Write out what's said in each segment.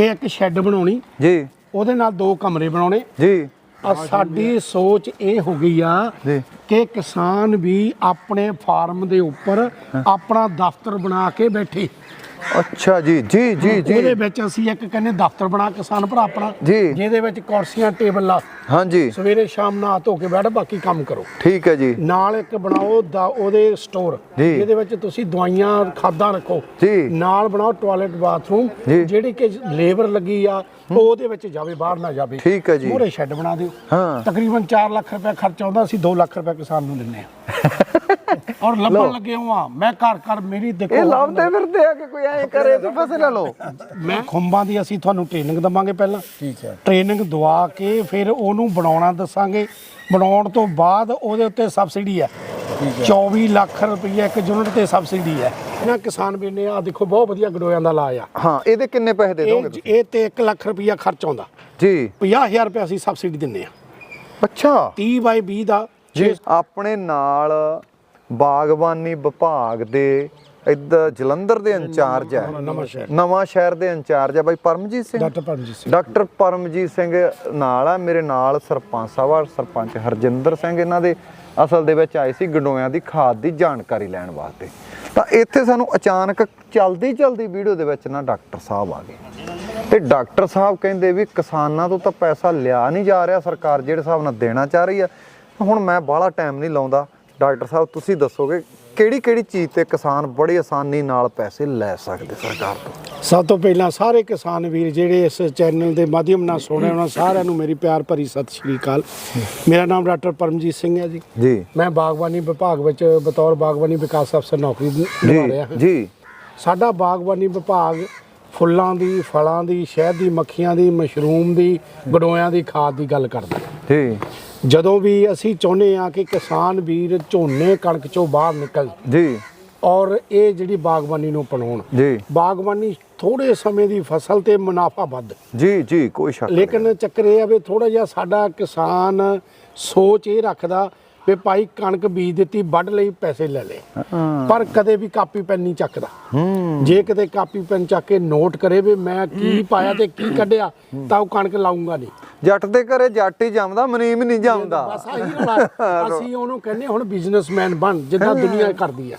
ਕਿ ਇੱਕ ਸ਼ੈੱਡ ਬਣਾਉਣੀ। ਜੀ। ਉਹਦੇ ਨਾਲ ਦੋ ਕਮਰੇ ਬਣਾਉਣੇ। ਜੀ। ਆ ਸਾਡੀ ਸੋਚ ਇਹ ਹੋ ਗਈ ਆ ਕਿ ਕਿਸਾਨ ਵੀ ਆਪਣੇ ਫਾਰਮ ਦੇ ਉੱਪਰ ਆਪਣਾ ਦਫ਼ਤਰ ਬਣਾ ਕੇ ਬੈਠੇ। ਅੱਛਾ ਜੀ ਜੀ ਜੀ ਉਹਦੇ ਜੀ ਵਿੱਚ ਅਸੀਂ ਇੱਕ ਕਹਿੰਦੇ ਦਫ਼ਤਰ ਬਣਾ ਕਿਸਾਨ ਭਰਾ ਆਪਣਾ ਜੀ। ਜਿਹਦੇ ਵਿੱਚ ਕੁਰਸੀਆਂ ਟੇਬਲ ਲਾ ਹਾਂਜੀ ਸਵੇਰੇ ਸ਼ਾਮ ਨਹਾ ਧੋ ਕੇ ਬੈਠ ਬਾਕੀ ਕੰਮ ਕਰੋ ਠੀਕ ਹੈ ਜੀ ਨਾਲ ਇੱਕ ਬਣਾਓ ਦਾ ਉਹਦੇ ਸਟੋਰ ਜੀ। ਜਿਹਦੇ ਵਿੱਚ ਤੁਸੀਂ ਦਵਾਈਆਂ ਖਾਦਾਂ ਰੱਖੋ ਜੀ। ਨਾਲ ਬਣਾਓ ਟਾਇਲਟ ਬਾਥਰੂਮ ਜੀ। ਜਿਹੜੀ ਕਿ ਲੇਬਰ ਲੱਗੀ ਆ ਉਹ ਉਹਦੇ ਵਿੱਚ ਜਾਵੇ ਬਾਹਰ ਨਾ ਜਾਵੇ ਠੀਕ ਹੈ ਜੀ। ਮੂਹਰੇ ਸ਼ੈੱਡ ਬਣਾ ਦਿਓ ਹਾਂ। ਤਕਰੀਬਨ 4 ਲੱਖ ਰੁਪਏ ਖਰਚ ਆਉਂਦਾ ਅਸੀਂ 2 ਲੱਖ ਰੁਪਏ ਕਿਸਾਨ ਨੂੰ ਦਿੰਨੇ ਆ ਔਰ ਲੱਭਣ ਲੱਗੇ ਹਾਂ। ਮੈਂ ਘਰ ਘਰ ਮੇਰੀ ਦੇਖੋ ਇਹ ਲੱਭਦੇ ਫਿਰਦੇ ਆ ਕਿ ਕੋਈ ਐਂ ਕਰੇ ਤੇ ਫਸੇ ਲੈ ਲਓ। ਮੈਂ ਖੁੰਬਾਂ ਦੀ ਅਸੀਂ ਤੁਹਾਨੂੰ ਟ੍ਰੇਨਿੰਗ ਦਵਾਂਗੇ ਪਹਿਲਾਂ। ਠੀਕ ਹੈ। ਟ੍ਰੇਨਿੰਗ ਦਵਾ ਕੇ ਫਿਰ ਉਹਨੂੰ ਬਣਾਉਣਾ ਦੱਸਾਂਗੇ। ਬਣਾਉਣ ਤੋਂ ਬਾਅਦ ਉਹਦੇ ਉੱਤੇ ਸਬਸਿਡੀ ਹੈ। 24 ਲੱਖ ਰੁਪਏ ਇੱਕ ਯੂਨਿਟ ਤੇ ਸਬਸਿਡੀ ਹੈ। ਇਹਨਾਂ ਕਿਸਾਨ ਵੀਰ ਨੇ ਆ ਦੇਖੋ ਬਹੁਤ ਵਧੀਆ ਗਡੋਇਆਂ ਦਾ ਲਾਜ ਆ ਹਾਂ ਇਹਦੇ ਕਿੰਨੇ ਪੈਸੇ ਦੇ ਦੋਗੇ ਇਹ ਤੇ 1 ਲੱਖ ਰੁਪਇਆ ਖਰਚ ਆਉਂਦਾ। ਜੀ। 50000 ਰੁਪਏ ਅਸੀਂ ਸਬਸਿਡੀ ਦਿੰਨੇ ਆ। ਅੱਛਾ। 30 ਬਾਈ 20 ਦਾ ਜੀ। ਆਪਣੇ ਨਾਲ ਬਾਗਬਾਨੀ ਵਿਭਾਗ ਦੇ ਇੱਧਰ ਜਲੰਧਰ ਦੇ ਇੰਚਾਰਜ ਹੈ। ਨਵਾਂ ਸ਼ਹਿਰ। ਦੇ ਇੰਚਾਰਜ ਹੈ ਬਾਈ ਪਰਮਜੀਤ ਸਿੰਘ। ਡਾਕਟਰ ਪਰਮਜੀਤ ਸਿੰਘ। ਡਾਕਟਰ ਪਰਮਜੀਤ ਸਿੰਘ ਨਾਲ ਆ ਮੇਰੇ ਨਾਲ ਸਰਪੰਚ ਸਾਹਿਬ ਸਰਪੰਚ ਹਰਜਿੰਦਰ ਸਿੰਘ ਇਹਨਾਂ ਦੇ ਅਸਲ ਦੇ ਵਿੱਚ ਆਏ ਸੀ ਗੰਡੋਇਆਂ ਦੀ ਖਾਦ ਦੀ ਜਾਣਕਾਰੀ ਲੈਣ ਵਾਸਤੇ। ਤਾਂ ਇੱਥੇ ਸਾਨੂੰ ਅਚਾਨਕ ਚਲਦੀ ਚਲਦੀ ਵੀਡੀਓ ਦੇ ਵਿੱਚ ਨਾ ਡਾਕਟਰ ਸਾਹਿਬ ਆ ਗਏ। ਤੇ ਡਾਕਟਰ ਸਾਹਿਬ ਕਹਿੰਦੇ ਵੀ ਕਿਸਾਨਾਂ ਤੋਂ ਤਾਂ ਪੈਸਾ ਲਿਆ ਨਹੀਂ ਜਾ ਰਿਹਾ ਸਰਕਾਰ ਜਿਹੜੇ ਹਿਸਾਬ ਨਾਲ ਦੇਣਾ ਚਾਹ ਰਹੀ ਆ। ਹੁਣ ਮੈਂ ਬਾਹਲਾ ਟਾਈਮ ਨਹੀਂ ਲਾਉਂਦਾ। ਡਾਕਟਰ ਸਾਹਿਬ ਤੁਸੀਂ ਦੱਸੋਗੇ ਕਿਹੜੀ ਕਿਹੜੀ ਚੀਜ਼ ਤੇ ਕਿਸਾਨ ਬੜੀ ਆਸਾਨੀ ਨਾਲ ਪੈਸੇ ਲੈ ਸਕਦੇ ਸਰਕਾਰ ਤੋਂ? ਸਭ ਤੋਂ ਪਹਿਲਾਂ ਸਾਰੇ ਕਿਸਾਨ ਵੀਰ ਜਿਹੜੇ ਇਸ ਚੈਨਲ ਦੇ ਮਾਧਿਅਮ ਨਾਲ ਸੁਣ ਰਹੇ ਉਹਨਾਂ ਸਾਰਿਆਂ ਨੂੰ ਮੇਰੀ ਪਿਆਰ ਭਰੀ ਸਤਿ ਸ਼੍ਰੀ ਅਕਾਲ। ਮੇਰਾ ਨਾਮ ਡਾਕਟਰ ਪਰਮਜੀਤ ਸਿੰਘ ਹੈ ਜੀ। ਜੀ। ਮੈਂ ਬਾਗਬਾਨੀ ਵਿਭਾਗ ਵਿੱਚ ਬਤੌਰ ਬਾਗਬਾਨੀ ਵਿਕਾਸ ਅਫਸਰ ਨੌਕਰੀ ਨਿਭਾ ਰਿਹਾ ਹਾਂ। ਜੀ। ਸਾਡਾ ਬਾਗਬਾਨੀ ਵਿਭਾਗ ਫੁੱਲਾਂ ਦੀ ਫਲਾਂ ਦੀ ਸ਼ਹਿਦ ਦੀ ਮੱਖੀਆਂ ਦੀ ਮਸ਼ਰੂਮ ਦੀ ਗਡੋਇਆਂ ਦੀ ਖਾਦ ਦੀ ਗੱਲ ਕਰਦਾ। ਜੀ। ਜਦੋਂ ਵੀ ਅਸੀਂ ਚਾਹੁੰਦੇ ਆ ਕਿ ਕਿਸਾਨ ਵੀਰ ਝੋਨੇ ਕਣਕ ਚੋਂ ਬਾਹਰ ਨਿਕਲ ਜੀ। ਔਰ ਇਹ ਜਿਹੜੀ ਬਾਗਬਾਨੀ ਨੂੰ ਅਪਣਾਉਣ। ਜੀ। ਬਾਗਬਾਨੀ ਥੋੜੇ ਸਮੇਂ ਦੀ ਫਸਲ ਤੇ ਮੁਨਾਫਾ ਵੱਧ। ਜੀ ਜੀ ਕੋਈ ਸ਼ੱਕ ਨਹੀਂ। ਲੇਕਿਨ ਚੱਕਰ ਇਹ ਆ ਵੀ ਥੋੜਾ ਜਿਹਾ ਸਾਡਾ ਕਿਸਾਨ ਸੋਚ ਇਹ ਰੱਖਦਾ ਵੀ ਭਾਈ ਕਣਕ ਬੀਜ ਦਿੱਤੀ ਵੱਢ ਲਈ ਪੈਸੇ ਲੈ ਹਾਂ। ਪਰ ਕਦੇ ਵੀ ਕਾਪੀ ਪੈਨ ਨਹੀਂ ਚੱਕਦਾ। ਜੇ ਕਿਤੇ ਕਾਪੀ ਪੈਨ ਚੱਕ ਕੇ ਨੋਟ ਕਰੇ ਵੀ ਮੈਂ ਕੀ ਪਾਇਆ ਤੇ ਕੀ ਕੱਢਿਆ ਤਾਂ ਉਹ ਕਣਕ ਲਾਉਂਗਾ ਨਹੀਂ। ਜੱਟ ਦੇ ਘਰੇ ਜੱਟ ਹੀ ਜੰਮਦਾ ਮਨੀਮ ਨਹੀਂ ਜੰਮਦਾ। ਬਸ ਆਹੀ ਰੌਲਾ। ਅਸੀਂ ਉਹਨੂੰ ਕਹਿੰਦੇ ਹੁਣ ਬਿਜ਼ਨਸਮੈਨ ਬਣ ਜਿੱਦਾਂ ਦੁਨੀਆ ਕਰਦੀ ਆ।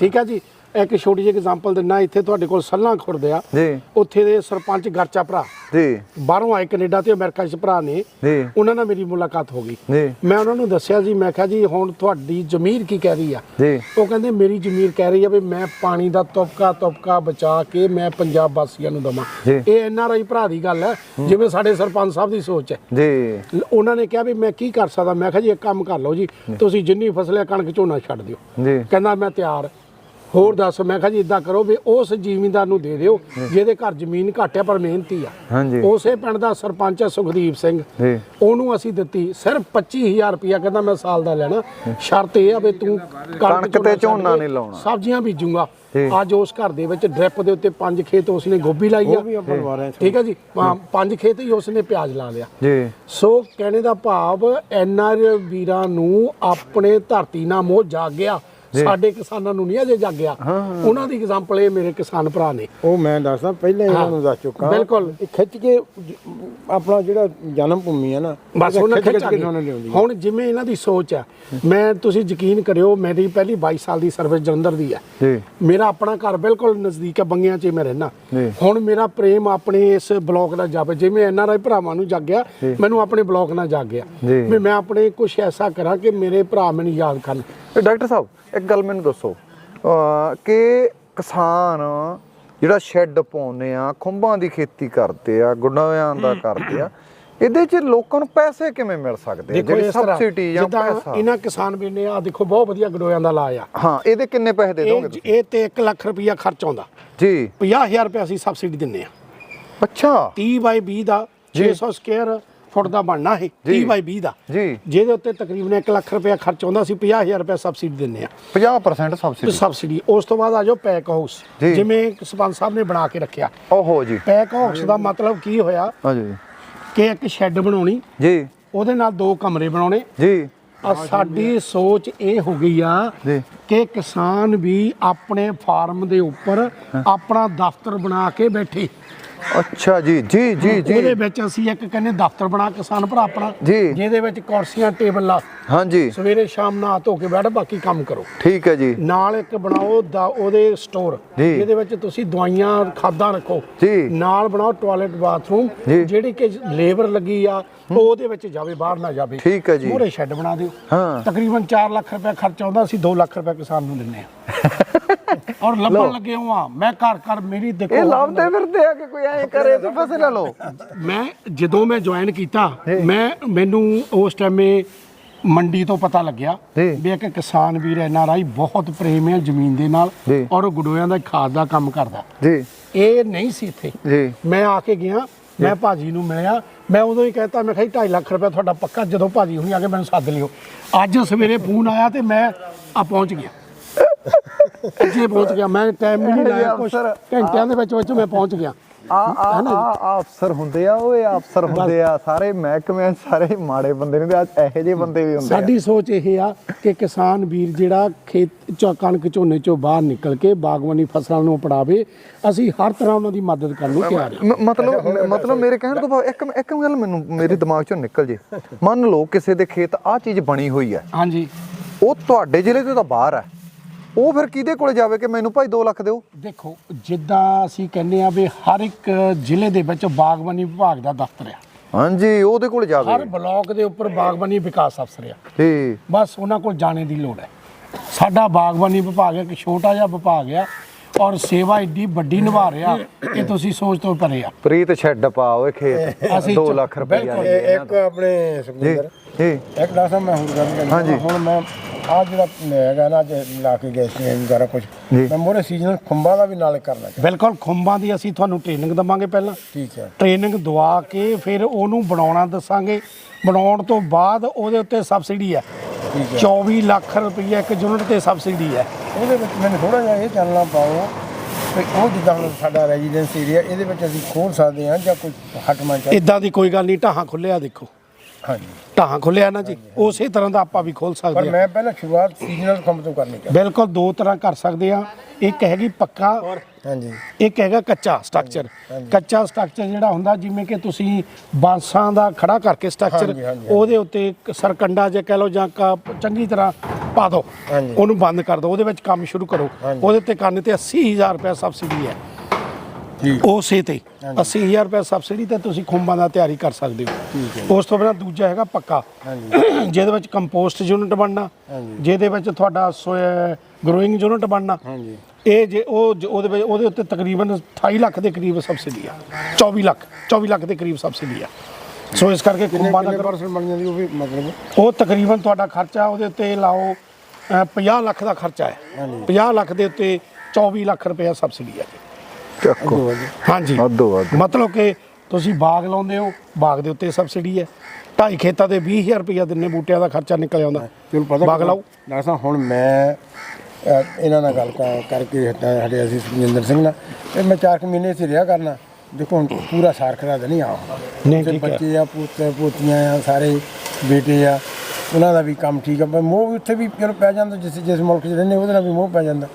ਠੀਕ ਆ ਜੀ? ਇੱਕ ਛੋਟੀ ਜਿਹੀ ਐਗਜ਼ਾਮਪਲ ਦਿੰਨਾ ਇੱਥੇ ਤੁਹਾਡੇ ਕੋਲ ਸੱਲਾਂ ਖੁਰਦ ਆ। ਜੀ। ਉੱਥੇ ਦੇ ਸਰਪੰਚ ਗਰਚਾ ਭਰਾ। ਜੀ। ਬਾਹਰੋਂ ਆਏ ਕੈਨੇਡਾ ਤੇ ਅਮਰੀਕਾ ਚ ਭਰਾ ਨੇ। ਜੀ। ਉਹਨਾਂ ਨਾਲ ਮੇਰੀ ਮੁਲਾਕਾਤ ਹੋ ਗਈ। ਜੀ। ਮੈਂ ਉਹਨਾਂ ਨੂੰ ਦੱਸਿਆ ਜੀ ਮੈਂ ਕਿਹਾ ਜੀ ਹੁਣ ਤੁਹਾਡੀ ਜ਼ਮੀਰ ਕੀ ਕਹਿ ਰਹੀ ਆ? ਜੀ। ਉਹ ਕਹਿੰਦੇ ਮੇਰੀ ਜ਼ਮੀਰ ਕਹਿ ਰਹੀ ਆ ਵੀ ਮੈਂ ਪਾਣੀ ਦਾ ਤੁਪਕਾ ਤੁਪਕਾ ਬਚਾ ਕੇ ਮੈਂ ਪੰਜਾਬ ਵਾਸੀਆਂ ਨੂੰ ਦਵਾਂ। ਇਹ ਐਨ ਆਰ ਆਈ ਭਰਾ ਦੀ ਗੱਲ ਹੈ ਜਿਵੇਂ ਸਾਡੇ ਸਰਪੰਚ ਸਾਹਿਬ ਦੀ ਸੋਚ ਹੈ। ਜੀ। ਉਹਨਾਂ ਨੇ ਕਿਹਾ ਵੀ ਮੈਂ ਕੀ ਕਰ ਸਕਦਾ? ਮੈਂ ਕਿਹਾ ਜੀ ਇੱਕ ਕੰਮ ਕਰ ਲਓ ਜੀ ਤੁਸੀਂ ਜਿੰਨੀ ਫਸਲ ਹੈ ਕਣਕ ਝੋਨਾ ਛੱਡ ਦਿਓ। ਜੀ। ਕਹਿੰਦਾ ਮੈਂ ਤਿਆਰ ਹੋਰ ਦੱਸ ਮੈਂ ਕਿਹਾ ਜੀ ਇਦਾਂ ਕਰੋ ਵੀ ਉਸ ਜ਼ਿਮੀਂਦਾਰ ਨੂੰ ਦੇ ਦਿਓ ਜਿਹਦੇ ਘਰ ਜ਼ਮੀਨ ਘੱਟ ਹੈ ਪਰ ਮਿਹਨਤੀ ਆ। ਹਾਂਜੀ। ਉਸੇ ਪਿੰਡ ਦਾ ਸਰਪੰਚ ਸੁਖਦੀਪ ਸਿੰਘ। ਜੀ। ਉਹਨੂੰ ਅਸੀਂ ਦਿੱਤੀ ਸਿਰਫ 25000 ਰੁਪਇਆ ਕਹਿੰਦਾ ਮੈਂ ਸਾਲ ਦਾ ਲੈਣਾ। ਸ਼ਰਤ ਇਹ ਆ ਵੀ ਤੂੰ ਕਣਕ ਤੇ ਝੋਨਾ ਨਹੀਂ ਲਾਉਣਾ। ਸਬਜ਼ੀਆਂ ਬੀਜੂਗਾ। ਅੱਜ ਉਸ ਘਰ ਦੇ ਵਿੱਚ ਡ੍ਰਿਪ ਦੇ ਉੱਤੇ ਪੰਜ ਖੇਤ ਉਸਨੇ ਗੋਭੀ ਲਾਈ ਆ। ਠੀਕ ਹੈ ਜੀ? ਪੰਜ ਖੇਤ ਹੀ ਉਸਨੇ ਪਿਆਜ਼ ਲਾ ਲਿਆ। ਜੀ। ਸੋ ਕਹਿਣੇ ਦਾ ਭਾਵ ਐਨਆਰ ਵੀਰਾਂ ਨੂੰ ਆਪਣੇ ਧਰਤੀ ਨਾਲ ਮੋਹ ਜਾਗ ਗਿਆ। ਸਾਡੇ ਕਿਸਾਨਾਂ ਨੂੰ ਨਹੀਂ ਅਜੇ ਜਾਗਿਆ। ਉਹਨਾਂ ਦੀ ਐਗਜ਼ਾਮਪਲ ਇਹ ਮੇਰੇ ਕਿਸਾਨ ਭਰਾ ਨੇ। ਉਹ ਮੈਂ ਦੱਸਦਾ ਪਹਿਲਾਂ ਇਹਨਾਂ ਨੂੰ ਦੱਸ ਚੁੱਕਾ। ਬਿਲਕੁਲ। ਖਿੱਚ ਕੇ ਆਪਣਾ ਜਿਹੜਾ ਜਨਮ ਭੂਮੀ ਹੈ ਨਾ ਬਸ ਉਹਨਾਂ ਖਿੱਚ ਕੇ। ਹੁਣ ਜਿਵੇਂ ਇਹਨਾਂ ਦੀ ਸੋਚ ਹੈ ਮੈਂ ਤੁਸੀਂ ਯਕੀਨ ਕਰਿਓ ਮੇਰੀ ਪਹਿਲੀ 22 ਸਾਲ ਦੀ ਸਰਵਿਸ ਜਲੰਧਰ ਦੀ ਹੈ ਮੇਰਾ ਆਪਣਾ ਘਰ ਬਿਲਕੁਲ ਨਜ਼ਦੀਕ ਹੈ ਬੰਗਿਆਂ 'ਚ ਮੈਂ ਰਹਿਣਾ। ਹੁਣ ਮੇਰਾ ਪ੍ਰੇਮ ਆਪਣੇ ਇਸ ਬਲੌਕ ਨਾਲ ਜਾਵੇ ਜਿਵੇਂ ਐਨ ਆਰ ਆਈ ਭਰਾਵਾਂ ਨੂੰ ਜਾਗਿਆ ਮੈਨੂੰ ਆਪਣੇ ਬਲੌਕ ਨਾਲ ਜਾਗਿਆ। ਵੀ ਮੈਂ ਆਪਣੇ ਕੁਝ ਐਸਾ ਕਰਾਂ ਕਿ ਮੇਰੇ ਭਰਾ ਮੈਨੂੰ ਯਾਦ ਕਰਨ। ਡਾਕਟਰ ਸਾਹਿਬ ਇੱਕ ਗੱਲ ਮੈਨੂੰ ਦੱਸੋ ਕਿ ਕਿਸਾਨ ਜਿਹੜਾ ਸ਼ੈੱਡ ਪਾਉਂਦੇ ਆ ਖੁੰਭਾਂ ਦੀ ਖੇਤੀ ਕਰਦੇ ਆ ਗੁੰਡਿਆਂ ਦਾ ਕਰਦੇ ਆ ਇਹਦੇ 'ਚ ਲੋਕਾਂ ਨੂੰ ਪੈਸੇ ਕਿਵੇਂ ਮਿਲ ਸਕਦੇ ਆ? ਜਿਹੜੀ ਸਬਸਿਡੀ ਜਾਂ ਜਿੱਦਾਂ ਪੈਸਾ? ਇਹਨਾਂ ਕਿਸਾਨ ਵੀਰ ਨੇ ਆ ਦੇਖੋ ਬਹੁਤ ਵਧੀਆ ਗਡੋਇਆਂ ਦਾ ਲਾਇਆ ਹਾਂ ਇਹਦੇ ਕਿੰਨੇ ਪੈਸੇ ਦੇ ਦੋਗੇ ਇਹ ਤੇ 1 ਲੱਖ ਰੁਪਇਆ ਖਰਚ ਆਉਂਦਾ। ਜੀ। 50000 ਰੁਪਏ ਅਸੀਂ ਸਬਸਿਡੀ ਦਿੰਨੇ ਆ। ਅੱਛਾ। 30 ਬਾਈ 20 ਦਾ 600 ਸਕੁਅਰ ਫੁੱਟ ਦਾ ਬਣਨਾ ਹੈ 30 ਜੀ। ਬਾਈ 20 ਦਾ। ਜੀ। ਜਿਹਦੇ ਉੱਤੇ ਤਕਰੀਬਨ 1 ਲੱਖ ਰੁਪਏ ਖਰਚ ਆਉਂਦਾ ਸੀ 50000 ਰੁਪਏ ਸਬਸਿਡੀ ਦਿੰਨੇ ਆ। 50% ਸਬਸਿਡੀ। ਸਬਸਿਡੀ ਉਸ ਤੋਂ ਬਾਅਦ ਆ ਜਾਓ ਪੈਕ ਹਾਊਸ। ਜਿਵੇਂ ਸਰਪੰਚ ਸਾਹਿਬ ਨੇ ਬਣਾ ਕੇ ਰੱਖਿਆ। ਓਹੋ ਜੀ। ਪੈਕ ਹਾਊਸ ਦਾ ਮਤਲਬ ਕੀ ਹੋਇਆ? ਹਾਂਜੀ। ਕਿ ਇੱਕ ਸ਼ੈੱਡ ਬਣਾਉਣੀ। ਜੀ। ਉਹਦੇ ਨਾਲ ਦੋ ਕਮਰੇ ਬਣਾਉਣੇ। ਜੀ। ਆ ਸਾਡੀ ਸੋਚ ਇਹ ਹੋ ਗਈ ਆ ਕਿ ਕਿਸਾਨ ਵੀ ਆਪਣੇ ਫਾਰਮ ਦੇ ਉੱਪਰ ਆਪਣਾ ਦਫ਼ਤਰ ਬਣਾ ਕੇ ਬੈਠੇ। ਅੱਛਾ ਜੀ ਜੀ ਜੀ ਉਹਦੇ ਜੀ ਵਿੱਚ ਅਸੀਂ ਇੱਕ ਕਹਿੰਦੇ ਦਫ਼ਤਰ ਬਣਾ ਕਿਸਾਨ ਭਰਾ ਆਪਣਾ ਜੀ। ਜਿਹਦੇ ਵਿੱਚ ਕੁਰਸੀਆਂ ਟੇਬਲ ਲਾ ਹਾਂਜੀ ਸਵੇਰੇ ਸ਼ਾਮ ਨਹਾ ਧੋ ਕੇ ਬੈਠ ਬਾਕੀ ਕੰਮ ਕਰੋ ਠੀਕ ਹੈ ਜੀ ਨਾਲ ਇੱਕ ਬਣਾਓ ਦਾ ਉਹਦੇ ਸਟੋਰ ਜੀ। ਜਿਹਦੇ ਵਿੱਚ ਤੁਸੀਂ ਦਵਾਈਆਂ ਖਾਦਾਂ ਰੱਖੋ ਜੀ। ਨਾਲ ਬਣਾਓ ਟਾਇਲਟ ਬਾਥਰੂਮ ਜੀ। ਜਿਹੜੀ ਕਿ ਲੇਬਰ ਲੱਗੀ ਆ ਉਹ ਉਹਦੇ ਵਿੱਚ ਜਾਵੇ ਬਾਹਰ ਨਾ ਜਾਵੇ ਠੀਕ ਹੈ ਜੀ। ਮੂਹਰੇ ਸ਼ੈੱਡ ਬਣਾ ਦਿਓ ਹਾਂ। ਤਕਰੀਬਨ 4 ਲੱਖ ਰੁਪਏ ਖਰਚਾ ਆਉਂਦਾ ਅਸੀਂ 2 ਲੱਖ ਰੁਪਏ ਕਿਸਾਨ ਨੂੰ ਦਿੰਨੇ ਆ ਔਰ ਲੱਭਣ ਲੱਗੇ ਹਾਂ ਮੈਂ ਘਰ ਘਰ ਮੇਰੀ ਦੇਖੋ ਇਹ ਲੱਭਦੇ ਫਿਰਦੇ ਆ ਕਿ ਕੋਈ ਐਂ ਕਰੇ ਤੇ ਫਸਲ ਲਓ। ਮੈਂ ਜਦੋਂ ਮੈਂ ਜੁਆਇਨ ਕੀਤਾ ਮੈਂ ਮੈਨੂੰ ਉਸ ਟਾਈਮੇ ਮੰਡੀ ਤੋਂ ਪਤਾ ਲੱਗਿਆ। ਵੀ ਇੱਕ ਕਿਸਾਨ ਵੀਰ ਐਨ ਆਰ ਆਈ ਬਹੁਤ ਪ੍ਰੇਮ ਹੈ ਜ਼ਮੀਨ ਦੇ ਨਾਲ। ਔਰ ਉਹ ਗੁਡੋਆਂ ਦਾ ਖਾਦ ਦਾ ਕੰਮ ਕਰਦਾ। ਜੀ ਇਹ ਨਹੀਂ ਸੀ ਇੱਥੇ। ਜੀ ਮੈਂ ਆ ਕੇ ਗਿਆ ਮੈਂ ਭਾਜੀ ਨੂੰ ਮਿਲਿਆ ਮੈਂ ਉਦੋਂ ਹੀ ਕਹਿਤਾ ਮੈਂ ਕਿਹਾ 2.5 ਲੱਖ ਰੁਪਏ ਤੁਹਾਡਾ ਪੱਕਾ ਜਦੋਂ ਭਾਜੀ ਹੁਣੀ ਆ ਕੇ ਮੈਨੂੰ ਸੱਦ ਲਿਓ। ਅੱਜ ਸਵੇਰੇ ਫੋਨ ਆਇਆ ਤੇ ਮੈਂ ਆ ਪਹੁੰਚ ਗਿਆ। ਅੱਜੇ ਪਹੁੰਚ ਗਿਆ ਮੈਂ ਟਾਈਮ ਵੀ ਨਹੀਂ ਲਾਇਆ ਅਫਸਰ, ਘੰਟਿਆਂ ਦੇ ਵਿੱਚ ਵਿੱਚ ਮੈਂ ਪਹੁੰਚ ਗਿਆ। ਆ ਆ ਆ ਆ ਅਫਸਰ ਹੁੰਦੇ ਆ ਓਏ ਅਫਸਰ ਹੁੰਦੇ ਆ। ਸਾਰੇ ਮਹਿਕਮੇ ਸਾਰੇ ਮਾੜੇ ਬੰਦੇ ਨੇ ਤੇ ਅੱਜ ਇਹੋ ਜਿਹੇ ਬੰਦੇ ਵੀ ਹੁੰਦੇ ਆ। ਸਾਡੀ ਸੋਚ ਇਹ ਆ ਕਿ ਕਿਸਾਨ ਵੀਰ ਜਿਹੜਾ ਖੇਤ ਚੋਂ ਕਣਕ ਝੋਨੇ ਚੋਂ ਬਾਹਰ ਨਿਕਲ ਕੇ ਬਾਗਬਾਨੀ ਫਸਲਾਂ ਨੂੰ ਅਪਣਾਵੇ ਅਸੀਂ ਹਰ ਤਰ੍ਹਾਂ ਉਹਨਾਂ ਦੀ ਮਦਦ ਕਰਨ ਨੂੰ ਤਿਆਰ ਹਾਂ ਮਤਲਬ ਮਤਲਬ ਮੇਰੇ ਕਹਿਣ ਤੋਂ ਬਾਅਦ ਇੱਕ ਇੱਕ ਗੱਲ ਮੈਨੂੰ ਮੇਰੇ ਦਿਮਾਗ ਚੋਂ ਨਿਕਲ ਜੇ। ਮੰਨ ਲਓ ਕਿਸੇ ਦੇ ਖੇਤ ਆ ਚੀਜ਼ ਬਣੀ ਹੋਈ ਹੈ ਹਾਂਜੀ। ਉਹ ਤੁਹਾਡੇ ਜ਼ਿਲ੍ਹੇ ਤੋਂ ਤਾਂ ਬਾਹਰ ਹੈ ਉਹ ਫਿਰ ਕਿਹਦੇ ਕੋਲੇ ਜਾਵੇ ਕਿ ਮੈਨੂੰ ਭਾਈ 2 ਲੱਖ ਦਿਓ? ਦੇਖੋ ਜਿੱਦਾਂ ਅਸੀਂ ਕਹਿੰਦੇ ਆ ਵੀ ਹਰ ਇੱਕ ਜ਼ਿਲ੍ਹੇ ਦੇ ਵਿੱਚ ਬਾਗਬਾਨੀ ਵਿਭਾਗ ਦਾ ਦਫ਼ਤਰ ਆ। ਹਾਂਜੀ ਉਹਦੇ ਕੋਲ ਹਰ ਜਾਵੇ ਬਲਾਕ ਦੇ ਉੱਪਰ ਬਾਗਬਾਨੀ ਵਿਕਾਸ ਅਫਸਰ ਆ। ਜੀ ਬਸ ਉਹਨਾਂ ਕੋਲ ਜਾਣੇ ਦੀ ਲੋੜ ਹੈ। ਸਾਡਾ ਬਾਗਬਾਨੀ ਵਿਭਾਗ ਇੱਕ ਛੋਟਾ ਜਿਹਾ ਵਿਭਾਗ ਆ ਔਰ ਸੇਵਾ ਏਡੀ ਵੱਡੀ ਨਿਭਾ ਰਿਹਾ ਕਿ ਤੁਸੀਂ ਸੋਚ ਤੋਂ ਪਰੇ ਆ। ਪ੍ਰੀਤ ਛੱਡ ਪਾ ਓਏ ਖੇਤ। ਅਸੀਂ 2 ਚ- ਲੱਖ ਰੁਪਏ। ਇਹ ਇੱਕ ਆਪਣੇ ਜੀ ਸੁਖਜਿੰਦਰ ਜੀ। ਇੱਕ ਦੱਸਾਂ ਮੈਂ ਹੋਰ ਗੱਲ ਕਰਨੀ। ਹਾਂਜੀ। ਹੁਣ ਮੈਂ ਆ ਜਿਹੜਾ ਹੈਗਾ ਨਾ ਅੱਜ ਲਾ ਕੇ ਗਏ ਸੀ ਵਗੈਰਾ ਕੁਝ ਜੀ। ਮੈਂ ਮੋਰੇ ਸੀਜ਼ਨਲ ਖੰਭਾਂ ਦਾ ਵੀ ਨਾਲ ਕਰਨਾ ਚਾਹੁੰਦਾ। ਬਿਲਕੁਲ ਖੁੰਬਾਂ ਦੀ ਅਸੀਂ ਤੁਹਾਨੂੰ ਟ੍ਰੇਨਿੰਗ ਦਵਾਂਗੇ ਪਹਿਲਾਂ। ਠੀਕ ਹੈ। ਟ੍ਰੇਨਿੰਗ ਦਵਾ ਕੇ ਫਿਰ ਉਹਨੂੰ ਬਣਾਉਣਾ ਦੱਸਾਂਗੇ। ਬਣਾਉਣ ਤੋਂ ਬਾਅਦ ਉਹਦੇ ਉੱਤੇ ਸਬਸਿਡੀ ਹੈ। ਠੀਕ ਹੈ। 24 ਲੱਖ ਰੁਪਏ ਇੱਕ ਯੂਨਿਟ ਤੇ ਸਬਸਿਡੀ ਹੈ। ਉਹਦੇ ਵਿੱਚ ਮੈਨੂੰ ਥੋੜਾ ਜਿਹਾ ਇਹ ਚਾਨਣਾ ਪਾਓ ਕਿ ਉਹ ਜਿੱਦਾਂ ਹੁਣ ਸਾਡਾ ਰੈਜ਼ੀਡੈਂਸ ਏਰੀਆ ਇਹਦੇ ਵਿੱਚ ਅਸੀਂ ਖੋਲ ਸਕਦੇ ਹਾਂ ਜਾਂ ਕੋਈ ਹਟਮਾ ਚਾਹੀਦਾ ਇਦਾਂ ਦੀ ਕੋਈ ਗੱਲ ਨਹੀਂ ਢਾਹਾਂ ਖੁੱਲਿਆ ਦੇਖੋ। ਹਾਂਜੀ। ਖੁੱਲਿਆ ਨਾ ਜੀ ਉਸੇ ਤਰ੍ਹਾਂ ਦਾ ਆਪਾਂ ਵੀ ਖੋਲ ਪਰ ਸਕਦੇ ਹਾਂ। ਮੈਂ ਪਹਿਲਾਂ ਸ਼ੁਰੂਆਤ ਸੀਜ਼ਨਲ ਖੰਭ ਤੋਂ ਕਰਨੀ ਚਾਹੁੰਦਾ। ਬਿਲਕੁਲ ਦੋ ਤਰ੍ਹਾਂ ਕਰ ਸਕਦੇ ਆ ਇੱਕ ਹੈਗੀ ਪੱਕਾ ਹਾਂਜੀ। ਇੱਕ ਹੈਗਾ ਕੱਚਾ ਸਟਰਕਚਰ। ਕੱਚਾ ਸਟਰਕਚਰ ਜਿਹੜਾ ਹੁੰਦਾ ਜਿਵੇਂ ਕਿ ਤੁਸੀਂ ਬਾਂਸਾਂ ਦਾ ਖੜਾ ਕਰਕੇ ਸਟਰਕਚਰ ਹਾਂਜੀ, ਹਾਂਜੀ, ਹਾਂਜੀ। ਉਹਦੇ ਉੱਤੇ ਇੱਕ ਸਰਕੰਡਾ ਜੇ ਕਹਿ ਲਓ ਜਾਂ ਕ- ਚੰਗੀ ਤਰ੍ਹਾਂ ਪਾ ਦਿਓ ਹਾਂਜੀ। ਉਹਨੂੰ ਬੰਦ ਕਰ ਦਿਓ ਉਹਦੇ ਵਿੱਚ ਕੰਮ ਸ਼ੁਰੂ ਕਰੋ। ਉਹਦੇ ਤੇ ਕਰਨ ਤੇ 80000 ਰੁਪਏ ਸਬਸਿਡੀ ਹੈ। ਉਸੇ ਤੇ। 80000 ਰੁਪਏ ਸਬਸਿਡੀ ਤੇ ਤੁਸੀਂ ਖੁੰਬਾਂ ਦਾ ਤਿਆਰੀ ਕਰ ਸਕਦੇ ਹੋ। ਉਸ ਤੋਂ ਬਿਨਾਂ ਦੂਜਾ ਹੈਗਾ ਪੱਕਾ। ਜਿਹਦੇ ਵਿੱਚ ਕੰਪੋਸਟ ਯੂਨਿਟ ਬਣਨਾ ਜਿਹਦੇ ਵਿੱਚ ਤੁਹਾਡਾ ਗਰੋਇੰਗ ਯੂਨਿਟ ਬਣਨਾ। ਇਹ ਜੇ ਉਹ ਉਹਦੇ ਵਿੱਚ ਉਹਦੇ ਉੱਤੇ ਤਕਰੀਬਨ 28 ਲੱਖ ਦੇ ਕਰੀਬ ਸਬਸਿਡੀ ਆ। 24 ਲੱਖ 24 ਲੱਖ ਦੇ ਕਰੀਬ ਸਬਸਿਡੀ ਆ। ਸੋ ਇਸ ਕਰਕੇ ਖੁੰਬਾਂ ਦਾ ਪਰਸੈਂਟ ਬਣ ਜਾਂਦੀ ਉਹ ਵੀ ਮਤਲਬ? ਉਹ ਤਕਰੀਬਨ ਤੁਹਾਡਾ ਖਰਚਾ ਉਹਦੇ ਉੱਤੇ ਲਾਓ ਅ, 50 ਲੱਖ ਦਾ ਖਰਚਾ ਹੈ। 50 ਲੱਖ ਦੇ ਉੱਤੇ 24 ਲੱਖ ਰੁਪਏ ਸਬਸਿਡੀ ਆ ਚੱਕੋ। ਹਾਂਜੀ। ਅੱਧੋ ਵੱਧ ਮਤਲਬ ਕਿ ਤੁਸੀਂ ਬਾਗ ਲਾਉਂਦੇ ਹੋ ਬਾਗ ਦੇ ਉੱਤੇ ਸਬਸਿਡੀ ਹੈ। ਢਾਈ ਖੇਤਾਂ ਤੇ 20000 ਰੁਪਏ ਦਿੰਨੇ ਬੂਟਿਆਂ ਦਾ ਖਰਚਾ ਨਿਕਲ ਚਲੋ ਪਤਾ ਬਾਗ ਲਾਓ। ਦੱਸਾਂ ਹੁਣ ਮੈਂ ਅਹ, ਇਹਨਾਂ ਨਾਲ ਗੱਲ ਕਰ- ਕਰਕੇ ਹਟਾ ਸਾਡੇ ਅਸੀਂ ਸੁਖਜਿੰਦਰ ਸਿੰਘ ਨਾਲ। ਤੇ ਮੈਂ 4 ਮਹੀਨੇ ਚ ਰਿਹਾ ਕਰਨਾ। ਦੇਖੋ ਹੁਣ ਪੂਰਾ ਸਾਰਖਰਾ ਤਾਂ ਨਹੀਂ ਆ ਨਹੀਂ, ਠੀਕ ਹੈ। ਬੱਚੇ ਆ ਪੁੱਤ ਪੋਤੀਆਂ ਆ ਸਾਰੇ ਬੇਟੇ ਆ। ਉਹਨਾਂ ਦਾ ਵੀ ਕੰਮ ਠੀਕ ਆ। ਪਰ ਮੋਹ ਵੀ ਉੱਥੇ ਵੀ ਚਲੋ ਪੈ ਜਾਂਦਾ ਜਿਸ ਜਿਸ ਮੁਲਕ 'ਚ ਰਹਿੰਦੇ ਉਹਦੇ ਨਾਲ ਵੀ ਮੋਹ ਪੈ ਜਾਂਦਾ।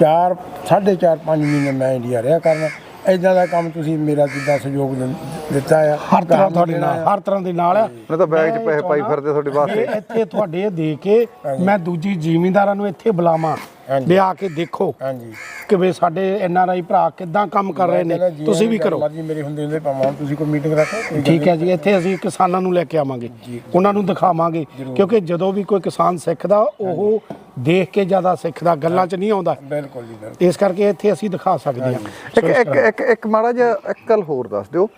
ਚਾਰ ਸਾਢੇ ਚਾਰ ਪੰਜ ਮਹੀਨੇ ਮੈਂ ਇੰਡੀਆ ਰਿਹਾ ਕਰਨਾ। ਐਦਾਂ ਦਾ ਕੰਮ ਤੁਸੀਂ ਮੇਰਾ ਜਿੱਦਾਂ ਸਹਿਯੋਗ ਦਿੰ- ਦਿੱਤਾ ਆ ਹਰ ਤਰ੍ਹਾਂ ਤੁਹਾਡੇ ਨਾਲ। ਹਰ ਤਰ੍ਹਾਂ ਦੇ ਨਾਲ ਆ। ਮੈਂ ਤਾਂ ਬੈਗ 'ਚ ਪੈਸੇ ਪਾਈ ਫਿਰਦੇ ਤੁਹਾਡੇ ਵਾਸਤੇ। ਇੱਥੇ ਤੁਹਾਡੇ ਦੇ ਕੇ ਮੈਂ ਦੂਜੀ ਜ਼ਿਮੀਂਦਾਰਾਂ ਨੂੰ ਇੱਥੇ ਬੁਲਾਵਾਂ। ਹਾਂਜੀ। ਵੀ ਆ ਕੇ ਦੇਖੋ ਹਾਂਜੀ। ਕਿ ਵੀ ਸਾਡੇ ਐਨ ਆਰ ਆਈ ਭਰਾ ਕਿੱਦਾਂ ਕੰਮ ਕਰ ਰਹੇ ਨੇ ਤੁਸੀਂ ਵੀ ਕਰੋ। ਮਰਜ਼ੀ ਮੇਰੇ ਹੁੰਦੇ ਹੁੰਦੇ ਭਾਵੇਂ ਤੁਸੀਂ ਕੋਈ ਮੀਟਿੰਗ ਰੱਖੋ ਠੀਕ ਹੈ ਜੀ ਇੱਥੇ ਅਸੀਂ ਕਿਸਾਨਾਂ ਨੂੰ ਲੈ ਕੇ ਆਵਾਂਗੇ ਉਹਨਾਂ ਨੂੰ ਦਿਖਾਵਾਂਗੇ ਕਿਉਂਕਿ ਜਦੋਂ ਵੀ ਕੋਈ ਕਿਸਾਨ ਸਿੱਖਦਾ ਉਹ ਦੇਖ ਕੇ ਜ਼ਿਆਦਾ ਸਿੱਖਦਾ ਗੱਲਾਂ 'ਚ ਨਹੀਂ ਆਉਂਦਾ। ਬਿਲਕੁਲ ਜੀ ਇਸ ਕਰਕੇ ਇੱਥੇ ਅਸੀਂ ਦਿਖਾ ਸਕਦੇ ਹਾਂ। ਇੱਕ ਇੱਕ ਇੱਕ ਇੱਕ ਮਾੜਾ ਜਿਹਾ ਇੱਕ ਗੱਲ ਹੋਰ ਦੱਸ ਦਿਓ।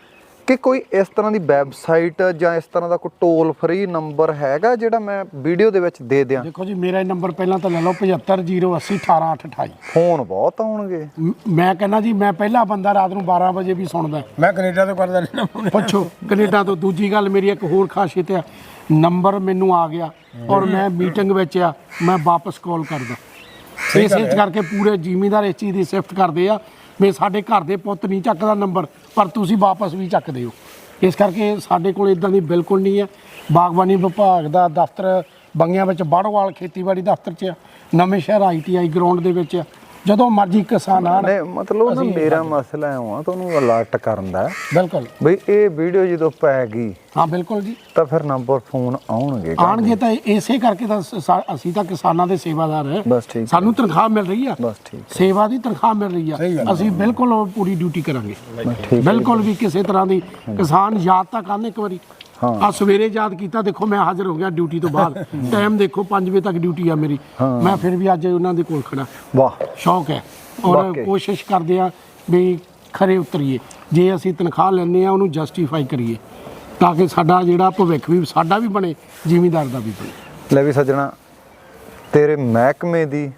ਕਿ ਕੋਈ ਇਸ ਤਰ੍ਹਾਂ ਦੀ ਵੈਬਸਾਈਟ ਜਾਂ ਇਸ ਤਰ੍ਹਾਂ ਦਾ ਕੋਈ ਟੋਲ ਫ੍ਰੀ ਨੰਬਰ ਹੈਗਾ ਜਿਹੜਾ ਮੈਂ ਵੀਡੀਓ ਦੇ ਵਿੱਚ ਦੇ ਦਿਆਂ? ਦੇਖੋ ਜੀ ਮੇਰਾ ਨੰਬਰ ਪਹਿਲਾਂ ਤਾਂ ਲੈ ਲਓ 7508 18828 ਫੋਨ ਬਹੁਤ ਆਉਣਗੇ। ਮ- ਕਹਿੰਦਾ ਜੀ ਮੈਂ ਪਹਿਲਾ ਬੰਦਾ ਰਾਤ ਨੂੰ 12 ਵਜੇ ਵੀ ਸੁਣਦਾ। ਮੈਂ ਕੈਨੇਡਾ ਤੋਂ ਕਰਦਾ ਨਹੀਂ ਨਾ ਪੁੱਛੋ ਕੈਨੇਡਾ ਤੋਂ ਦੂਜੀ ਗੱਲ ਮੇਰੀ ਇੱਕ ਹੋਰ ਖਾਸੀਅਤ ਆ। ਨੰਬਰ ਮੈਨੂੰ ਆ ਗਿਆ ਔਰ ਮੈਂ ਮੀਟਿੰਗ ਵਿੱਚ ਆ ਮੈਂ ਵਾਪਸ ਕਾਲ ਕਰਦਾ। ਇਸੇ ਕਰਕੇ ਪੂਰੇ ਜ਼ਿਮੀਂਦਾਰ ਇਸ ਚੀਜ਼ ਦੀ ਸਿਫਤ ਕਰਦੇ ਆ। ਵੀ ਸਾਡੇ ਘਰ ਦੇ ਪੁੱਤ ਨਹੀਂ ਚੱਕਦਾ ਨੰਬਰ ਪਰ ਤੁਸੀਂ ਵਾਪਸ ਵੀ ਚੱਕਦੇ ਹੋ। ਇਸ ਕਰਕੇ ਸਾਡੇ ਕੋਲ ਇਦਾਂ ਦੀ ਬਿਲਕੁਲ ਨਹੀਂ ਹੈ। ਬਾਗਬਾਨੀ ਵਿਭਾਗ ਦਾ ਦਫ਼ਤਰ ਬੰਗਿਆਂ ਵਿੱਚ, ਬਾੜੋਵਾਲ ਖੇਤੀਬਾੜੀ ਦਫ਼ਤਰ 'ਚ ਆ। ਨਵੇਂ ਸ਼ਹਿਰ ਆਈਟੀਆਈ ਗਰਾਊਂਡ ਦੇ ਵਿੱਚ ਆ। ਜਦੋਂ ਮਰਜ਼ੀ ਕਿਸਾਨ ਆਣ ਨਹੀਂ ਮਤਲਬ ਨਾ ਮੇਰਾ ਮਸਲਾ ਐ ਆ ਤੁਹਾਨੂੰ ਅਲਰਟ ਕਰਨ ਦਾ। ਬਿਲਕੁਲ। ਬਈ ਇਹ ਵੀਡੀਓ ਜਦੋਂ ਪੈ ਗਈ ਹਾਂ ਬਿਲਕੁਲ ਜੀ। ਤਾਂ ਫਿਰ ਨੰਬਰ ਫੋਨ ਆਉਣਗੇ ਆਣਗੇ ਤਾਂ ਇਸੇ ਕਰਕੇ ਤਾਂ ਅਸੀਂ ਤਾਂ ਕਿਸਾਨਾਂ ਦੇ ਸੇਵਾਦਾਰ ਹੈ। ਬਸ ਠੀਕ ਹੈ। ਸਾਨੂੰ ਤਨਖਾਹ ਮਿਲ ਰਹੀ ਆ। ਬਸ ਠੀਕ ਸੇਵਾ ਦੀ ਤਨਖਾਹ ਮਿਲ ਰਹੀ ਆ। ਅਸੀਂ ਬਿਲਕੁਲ ਉਹ ਪੂਰੀ ਡਿਊਟੀ ਕਰਾਂਗੇ। ਬਿਲਕੁਲ ਵੀ ਕਿਸੇ ਤਰ੍ਹਾਂ ਦੀ ਕਿਸਾਨ ਯਾਦ ਤਾਂ ਕਰਨ ਇੱਕ ਵਾਰੀ। ਹਾਂ। ਆ ਸਵੇਰੇ ਯਾਦ ਕੀਤਾ ਦੇਖੋ ਮੈਂ ਹਾਜ਼ਰ ਹੋ ਗਿਆ ਡਿਊਟੀ ਤੋਂ ਬਾਅਦ। ਟਾਈਮ ਦੇਖੋ 5 ਵਜੇ ਤੱਕ ਡਿਊਟੀ ਆ ਮੇਰੀ। ਮੈਂ ਫਿਰ ਵੀ ਅੱਜ ਉਹਨਾਂ ਦੇ ਕੋਲ ਖੜਾ। ਵਾਹ। ਸ਼ੌਕ ਹੈ। ਔਰ। ਕੋਸ਼ਿਸ਼ ਕਰਦੇ ਆ ਵੀ ਖਰੇ ਉਤਰੀਏ। ਜੇ ਅਸੀਂ ਤਨਖਾਹ ਲੈਂਦੇ ਆ ਉਹਨੂੰ ਜਸਟੀਫਾਈ ਕਰੀਏ। ਤਾਂ ਕਿ ਸਾਡਾ ਜਿਹੜਾ ਭਵਿੱਖ ਵੀ ਸਾਡਾ ਵੀ ਬਣੇ ਜ਼ਿਮੀਂਦਾਰ ਦਾ ਵੀ ਬਣੇ। ਲੈ ਵੀ ਸੱਜਣਾ ਤੇਰੇ ਮਹਿਕਮੇ ਦੀ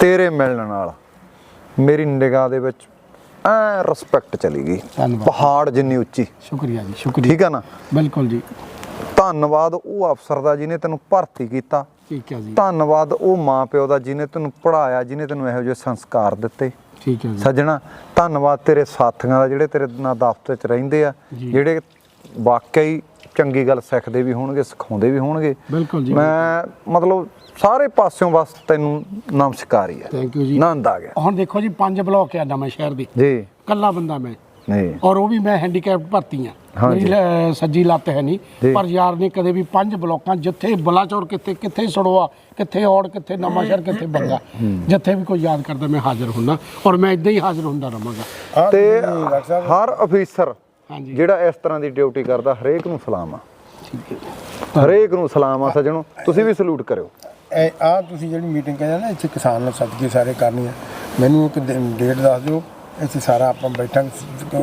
ਤੇਰੇ ਮਿਲਣ ਨਾਲ ਮੇਰੀ ਨਿਗਾਹ ਦੇ ਵਿੱਚ ਐ ਰਿਸਪੈਕਟ ਚਲੀ ਗਈ। ਧੰਨਵਾਦ। ਪਹਾੜ ਜਿੰਨੀ ਉੱਚੀ। ਸ਼ੁਕਰੀਆ ਜੀ ਸ਼ੁਕਰੀਆ। ਠੀਕ ਆ ਨਾ? ਬਿਲਕੁਲ ਜੀ। ਧੰਨਵਾਦ ਉਹ ਅਫਸਰ ਦਾ ਜਿਹਨੇ ਤੈਨੂੰ ਭਰਤੀ ਕੀਤਾ। ਠੀਕ ਹੈ ਜੀ। ਧੰਨਵਾਦ ਉਹ ਮਾਂ ਪਿਓ ਦਾ ਜਿਹਨੇ ਤੈਨੂੰ ਪੜਾਇਆ ਜਿਹਨੇ ਤੈਨੂੰ ਇਹੋ ਜਿਹੇ ਸੰਸਕਾਰ ਦਿੱਤੇ। ਠੀਕ ਹੈ ਜੀ। ਸੱਜਣਾ ਧੰਨਵਾਦ ਤੇਰੇ ਸਾਥੀਆਂ ਦਾ ਜਿਹੜੇ ਤੇਰੇ ਨਾਲ ਦਫ਼ਤਰ 'ਚ ਰਹਿੰਦੇ ਆ ਜੀ। ਜਿਹੜੇ ਵਾਕਈ ਚੰਗੀ ਗੱਲ ਸਿੱਖਦੇ ਵੀ ਹੋਣਗੇ ਸਿਖਾਉਂਦੇ ਵੀ ਹੋਣਗੇ। ਬਿਲਕੁਲ ਜੀ। ਮੈਂ ਮਤਲਬ ਸਾਰੇ ਪਾਸਿਓਂ ਬਸ ਤੈਨੂੰ ਨਮਸਕਾਰ ਹੀ ਹੈ। ਥੈਂਕ ਯੂ ਜੀ। ਆਨੰਦ ਆ ਗਿਆ। ਹੁਣ ਦੇਖੋ ਜੀ ਪੰਜ ਬਲਾਕ ਆ ਨਵਾਂ ਸ਼ਹਿਰ ਦੀ। ਜੀ। ਕੱਲਾ ਬੰਦਾ ਮੈਂ। ਨਹੀਂ ਔਰ ਉਹ ਵੀ ਮੈਂ ਹੈਂਡੀਕੈਪਡ ਭਰਤੀ ਆ। ਮੇਰੀ ਸੱਜੀ ਲੱਤ ਹੈ ਨਹੀਂ। ਪਰ ਯਾਰ ਨੇ ਕਦੇ ਵੀ ਪੰਜ ਬਲਾਕਾਂ ਜਿੱਥੇ ਬਲਾਚੌਰ ਕਿੱਥੇ ਕਿੱਥੇ ਸੜੋਆ ਕਿੱਥੇ ਔੜ ਕਿੱਥੇ ਨਵਾਂ ਸ਼ਹਿਰ ਕਿੱਥੇ ਬੰਗਾ। ਜਿੱਥੇ ਵੀ ਕੋਈ ਯਾਦ ਕਰਦਾ ਮੈਂ ਹਾਜ਼ਰ ਹੁੰਦਾ ਔਰ ਮੈਂ ਇਦਾਂ ਹੀ ਹਾਜ਼ਰ ਹੁੰਦਾ ਆਹ ਤੇ ਹਰ ਅਫੀਸਰ ਜਿਹੜਾ ਇਸ ਤਰ੍ਹਾਂ ਦੀ ਡਿਊਟੀ ਕਰਦਾ ਹਰੇਕ ਨੂੰ ਸਲਾਮ ਆ। ਠੀਕ ਹੈ। ਹਰੇਕ ਨੂੰ ਸਲਾਮ ਆ ਸੱਜਣੋ। ਤੁਸੀਂ ਵੀ ਸਲੂਟ ਕਰਿਓ। ਇਹ ਆ ਤੁਸੀਂ ਜਿਹੜੀ ਮੀਟਿੰਗ ਕਹਿੰਦੇ ਨਾ ਇੱਥੇ ਕਿਸਾਨ ਨਾਲ ਸਦਕੇ ਸਾਰੇ ਕਰਨੀ ਆ। ਮੈਨੂੰ ਇੱਕ ਦਿਨ- ਡੇਟ ਦੱਸ ਦਿਓ ਇੱਥੇ ਸਾਰਾ ਆਪਾਂ ਬੈਠਾਂਗੇ।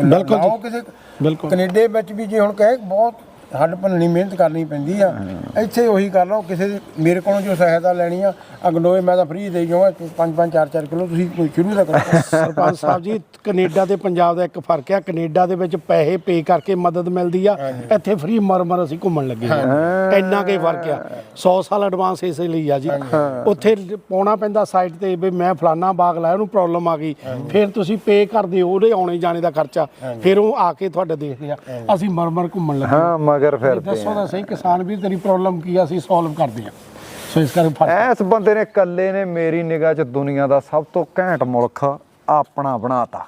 ਬਿਲਕੁਲ ਕਿਸੇ ਬਿਲਕੁਲ। ਕੈਨੇਡਾ ਵਿੱਚ ਵੀ ਜੇ ਹੁਣ ਕਹੇ ਬਹੁਤ ਹੱਡ ਭੰਨਣੀ ਮਿਹਨਤ ਕਰਨੀ ਪੈਂਦੀ ਆ। ਇੱਥੇ ਉਹੀ ਕਰ ਲਓ ਕਿਸੇ ਦੇ ਮੇਰੇ ਕੋਲੋਂ ਜੋ ਸਹਾਇਤਾ ਲੈਣੀ ਆ ਅਗਨੋਏ ਮੈਂ ਤਾਂ ਫ੍ਰੀ ਦੇਈ ਜਾਵਾਂ 5 5 4 4 ਕਿਲੋ ਤੁਸੀਂ ਕੋਈ ਸ਼ੁਰੂ ਤਾਂ ਕਰੋ। ਸਰਪੰਚ ਸਾਹਿਬ ਜੀ ਕੈਨੇਡਾ ਤੇ ਪੰਜਾਬ ਦਾ ਇੱਕ ਫ਼ਰਕ ਆ ਕੈਨੇਡਾ ਦੇ ਵਿੱਚ ਪੈਸੇ ਪੇ ਕਰਕੇ ਮਦਦ ਮਿਲਦੀ ਆ। ਇੱਥੇ ਫ੍ਰੀ ਮਰ ਮਰ ਅਸੀਂ ਘੁੰਮਣ ਲੱਗੇ ਹਾਂ। ਇੰਨਾ ਕੇ ਫ਼ਰਕ ਆ। 100 ਸਾਲ ਐਡਵਾਂਸ ਇਸੇ ਲਈ ਆ ਜੀ। ਉੱਥੇ ਪਾਉਣਾ ਪੈਂਦਾ ਸਾਈਟ ਤੇ ਵੀ ਮੈਂ ਫਲਾਨਾ ਬਾਗ ਲਾਇਆ ਉਹਨੂੰ ਪ੍ਰੋਬਲਮ ਆ ਗਈ। ਫਿਰ ਤੁਸੀਂ ਪੇ ਕਰਦੇ ਹੋ ਉਹਦੇ ਆਉਣੇ ਜਾਣੇ ਦਾ ਖਰਚਾ। ਫਿਰ ਉਹ ਆ ਕੇ ਤੁਹਾਡੇ ਦੇਖਦੇ ਆ। ਅਸੀਂ ਮਰ ਮਰ ਘੁੰਮਣ ਲੱਗੇ। ਹਾਂ ਮਗਰ ਫਿਰਦੇ ਦੱਸੋ ਤਾਂ ਸਹੀ ਕਿਸਾਨ ਵੀਰ ਤੇਰੀ ਪ੍ਰੋਬਲਮ ਕੀ ਆ? ਅਸੀਂ ਸੋਲਵ ਕਰਦੇ ਆ। ਸੋ ਇਸ ਕਰਕੇ ਫ਼ਰਕ ਐਸ ਬੰਦੇ ਨੇ ਇਕੱਲੇ ਨੇ ਮੇਰੀ ਨਿਗਾਹ 'ਚ ਦੁਨੀਆ ਦਾ ਸਭ ਤੋਂ ਘੈਂਟ ਮੁਲਕ ਆਪਣਾ ਬਣਾਤਾ।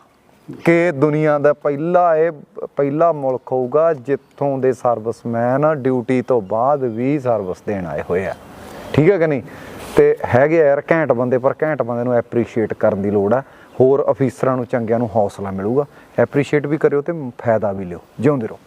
ਕਿ ਦੁਨੀਆ ਦਾ ਪਹਿਲਾ ਇਹ ਪਹਿਲਾ ਮੁਲਕ ਹੋਊਗਾ ਜਿੱਥੋਂ ਦੇ ਸਰਵਿਸਮੈਨ ਡਿਊਟੀ ਤੋਂ ਬਾਅਦ ਵੀ ਸਰਵਿਸ ਦੇਣ ਆਏ ਹੋਏ ਆ। ਠੀਕ ਹੈ ਕਿ ਨਹੀਂ? ਤੇ ਹੈਗੇ ਆ ਯਾਰ ਘੈਂਟ ਬੰਦੇ ਪਰ ਘੈਂਟ ਬੰਦੇ ਨੂੰ ਐਪਰੀਸ਼ੀਏਟ ਕਰਨ ਦੀ ਲੋੜ ਆ। ਹੋਰ ਅਫੀਸਰਾਂ ਨੂੰ ਚੰਗਿਆਂ ਨੂੰ ਹੌਸਲਾ ਮਿਲੂਗਾ। ਐਪਰੀਸ਼ੀਏਟ ਵੀ ਕਰਿਓ ਤੇ ਫਾਇਦਾ ਵੀ ਲਿਓ। ਜਿਉਂਦੇ ਰਹੋ।